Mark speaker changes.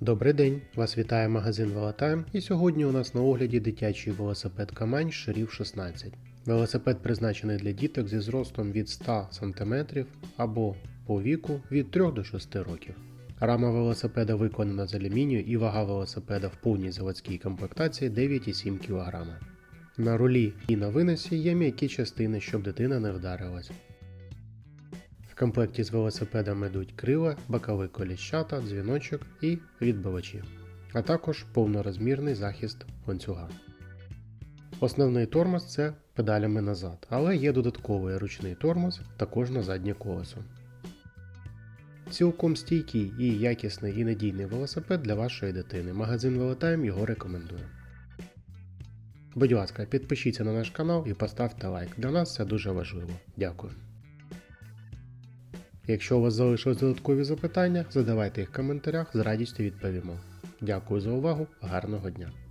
Speaker 1: Добрий день! Вас вітає магазин Велотайм і сьогодні у нас на огляді дитячий велосипед Камань ширів 16. Велосипед призначений для діток зі зростом від 100 см або по віку від 3 до 6 років. Рама велосипеда виконана з алюмінію і вага велосипеда в повній заводській комплектації 9,7 кг. На рулі і на виносі є м'які частини, щоб дитина не вдарилась. В комплекті з велосипедом йдуть крила, бокові коліщата, дзвіночок і відбивачі, а також повнорозмірний захист ланцюга. Основний тормоз це педалями назад, але є додатковий ручний тормоз також на заднє колесо. Цілком стійкий і якісний і надійний велосипед для вашої дитини. Магазин Велотайм його рекомендує. Будь ласка, підпишіться на наш канал і поставте лайк. Для нас це дуже важливо. Дякую. Якщо у вас залишились додаткові запитання, задавайте їх в коментарях, з радістю відповімо. Дякую за увагу, гарного дня!